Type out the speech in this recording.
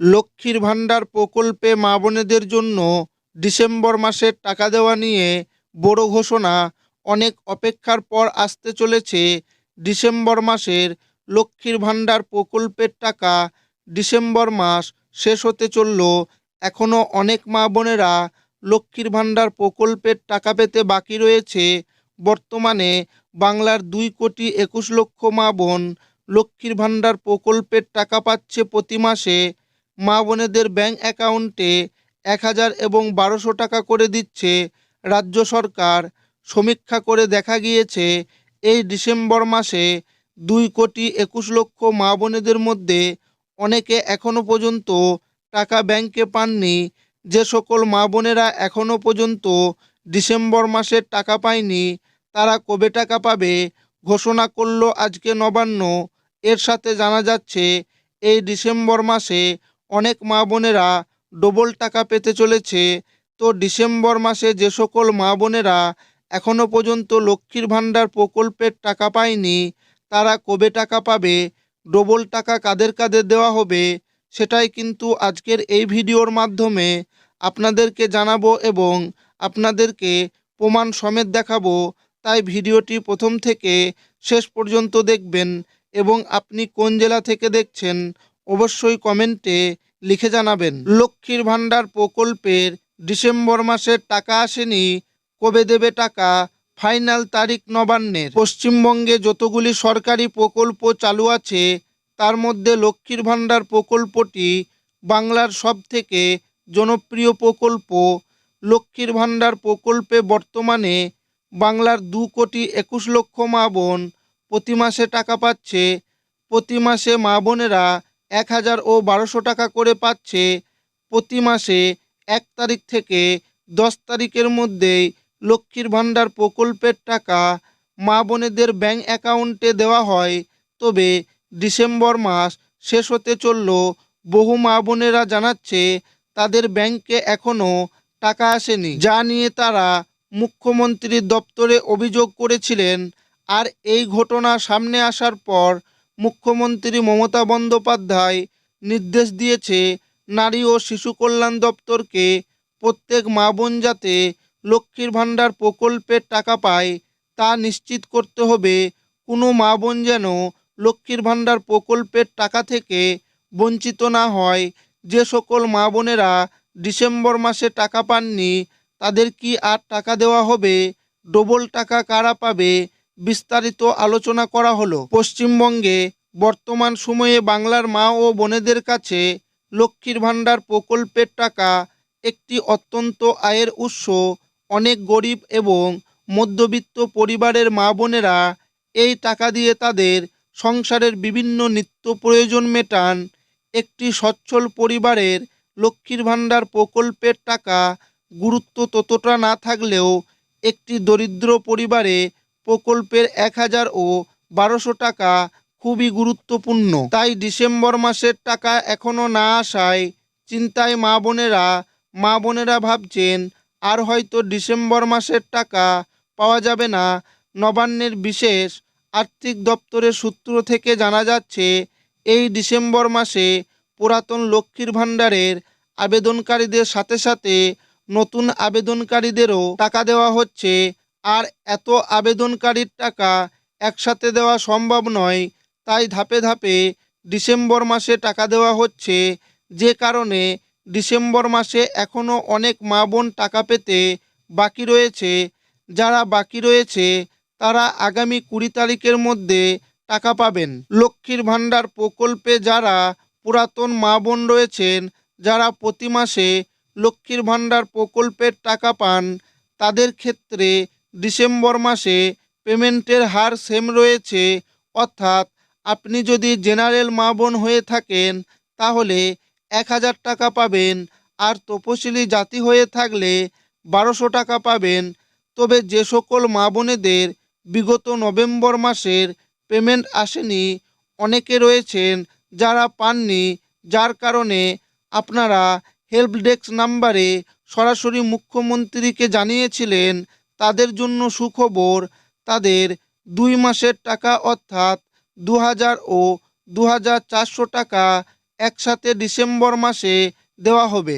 লক্ষ্মীর ভাণ্ডার প্রকল্পে মা বোনেদের জন্য ডিসেম্বর মাসের টাকা দেওয়া নিয়ে বড় ঘোষণা। অনেক অপেক্ষার পর আসতে চলেছে ডিসেম্বর মাসের লক্ষ্মীর ভাণ্ডার প্রকল্পের টাকা। ডিসেম্বর মাস শেষ হতে চলল। এখনও অনেক মা বোনেরা লক্ষ্মীর ভাণ্ডার প্রকল্পের টাকা পেতে বাকি রয়েছে। বর্তমানে বাংলার দুই কোটি একুশ লক্ষ মা বোন লক্ষ্মীর ভাণ্ডার প্রকল্পের টাকা পাচ্ছে প্রতি মাসে। মা বোনেদের ব্যাংক অ্যাকাউন্টে এক হাজার এবং বারোশো টাকা করে দিচ্ছে রাজ্য সরকার। সমীক্ষা করে দেখা গিয়েছে, এই ডিসেম্বর মাসে দুই কোটি একুশ লক্ষ মা বোনেদের মধ্যে অনেকে এখনও পর্যন্ত টাকা ব্যাংকে পাননি। যে সকল মা বোনেরা এখনও পর্যন্ত ডিসেম্বর মাসের টাকা পায়নি, তারা কবে টাকা পাবে ঘোষণা করল আজকে নবান্ন। এর সাথে জানা যাচ্ছে, এই ডিসেম্বর মাসে অনেক মা বোনেরা ডবল টাকা পেতে চলেছে। তো ডিসেম্বর মাসে যে সকল মা বোনেরা এখনও পর্যন্ত লক্ষ্মীর ভাণ্ডার প্রকল্পের টাকা পায়নি, তারা কবে টাকা পাবে, ডবল টাকা কাদের কাদের দেওয়া হবে, সেটাই কিন্তু আজকের এই ভিডিওর মাধ্যমে আপনাদেরকে জানাব এবং আপনাদেরকে প্রমাণ সমেত দেখাবো। তাই ভিডিওটি প্রথম থেকে শেষ পর্যন্ত দেখবেন এবং আপনি কোন জেলা থেকে দেখছেন অবশ্যই কমেন্টে লিখে জানাবেন। লক্ষ্মীর ভাণ্ডার প্রকল্পের ডিসেম্বর মাসের টাকা আসেনি, কবে দেবে টাকা? ফাইনাল তারিখ নবান্নের। পশ্চিমবঙ্গে যতগুলি সরকারি প্রকল্প চালু আছে, তার মধ্যে লক্ষ্মীর ভাণ্ডার প্রকল্পটি বাংলার সবথেকে জনপ্রিয় প্রকল্প। লক্ষ্মীর ভাণ্ডার প্রকল্পে বর্তমানে বাংলার দু কোটি একুশ লক্ষ মা বোন প্রতি মাসে টাকা পাচ্ছে। প্রতি মাসে মা বোনেরা এক হাজার ও বারোশো টাকা করে পাচ্ছে প্রতি মাসে এক তারিখ থেকে দশ তারিখের মধ্যেই লক্ষ্মীর ভাণ্ডার প্রকল্পের টাকা মা বোনেদের ব্যাঙ্ক অ্যাকাউন্টে দেওয়া হয়। তবে ডিসেম্বর মাস শেষ হতে চলল বহু মা বোনেরা জানাচ্ছে তাদের ব্যাংকে এখনও টাকা আসেনি। যা নিয়ে তারা মুখ্যমন্ত্রীর দপ্তরে অভিযোগ করেছিলেন। আর এই ঘটনা সামনে আসার পর মুখ্যমন্ত্রী মমতা বন্দ্যোপাধ্যায় নির্দেশ দিয়েছে, নারী ও শিশু কল্যাণ দপ্তরকে প্রত্যেক মা বোন যাতে লক্ষ্মীর ভাণ্ডার প্রকল্পের টাকা পায়, তা নিশ্চিত করতে হবে। কোনো মা বোন যেন লক্ষ্মীর ভাণ্ডার প্রকল্পের টাকা থেকে বঞ্চিত না হয়। যে সকল মা বোনেরা ডিসেম্বর মাসে টাকা পাননি, তাদের কি আর টাকা দেওয়া হবে? ডবল টাকা কারা পাবে? বিস্তারিত আলোচনা করা হলো। পশ্চিমবঙ্গে বর্তমান সময়ে বাংলার মা ও বোনেদের কাছে লক্ষ্মীর ভাণ্ডার প্রকল্পের টাকা একটি অত্যন্ত আয়ের উৎস। অনেক গরিব এবং মধ্যবিত্ত পরিবারের মা বোনেরা এই টাকা দিয়ে তাদের সংসারের বিভিন্ন নিত্য প্রয়োজন মেটান। একটি সচ্ছল পরিবারের লক্ষ্মীর ভাণ্ডার প্রকল্পের টাকা গুরুত্ব ততটা না থাকলেও একটি দরিদ্র পরিবারে প্রকল্পের এক হাজার ও বারোশো টাকা খুবই গুরুত্বপূর্ণ। তাই ডিসেম্বর মাসের টাকা এখনও না আসায় চিন্তায় মা বোনেরা মা বোনেরা ভাবছেন, আর হয়তো ডিসেম্বর মাসের টাকা পাওয়া যাবে না। নবান্নের বিশেষ আর্থিক দপ্তরের সূত্র থেকে জানা যাচ্ছে, এই ডিসেম্বর মাসে পুরাতন লক্ষ্মীর ভাণ্ডারের আবেদনকারীদের সাথে সাথে নতুন আবেদনকারীদেরও টাকা দেওয়া হচ্ছে। আর এত আবেদনকারীর টাকা একসাথে দেওয়া সম্ভব নয়, তাই ধাপে ধাপে ডিসেম্বর মাসে টাকা দেওয়া হচ্ছে। যে কারণে ডিসেম্বর মাসে এখনও অনেক মা বোন টাকা পেতে বাকি রয়েছে। যারা বাকি রয়েছে, তারা আগামী কুড়ি তারিখের মধ্যে টাকা পাবেন। লক্ষ্মীর ভাণ্ডার প্রকল্পে যারা পুরাতন মা বোন রয়েছেন, যারা প্রতি মাসে লক্ষ্মীর ভাণ্ডার প্রকল্পের টাকা পান, তাদের ক্ষেত্রে ডিসেম্বর মাসে পেমেন্টের হার সেম রয়েছে, অর্থাৎ আপনি যদি জেনারেল মা বোন হয়ে থাকেন, তাহলে এক হাজার টাকা পাবেন। আর তপশিলি জাতি হয়ে থাকলে বারোশো টাকা পাবেন। তবে যে সকল মা বোনেদের বিগত নভেম্বর মাসের পেমেন্ট আসেনি, অনেকে রয়েছেন যারা পাননি, যার কারণে আপনারা হেল্প ডেস্ক নাম্বারে সরাসরি মুখ্যমন্ত্রীকে জানিয়েছিলেন তাদের জন্য সুখবর তাদের দুই মাসের টাকা অর্থাৎ দু হাজার ও দু হাজার চারশো টাকা একসাথে ডিসেম্বর মাসে দেওয়া হবে।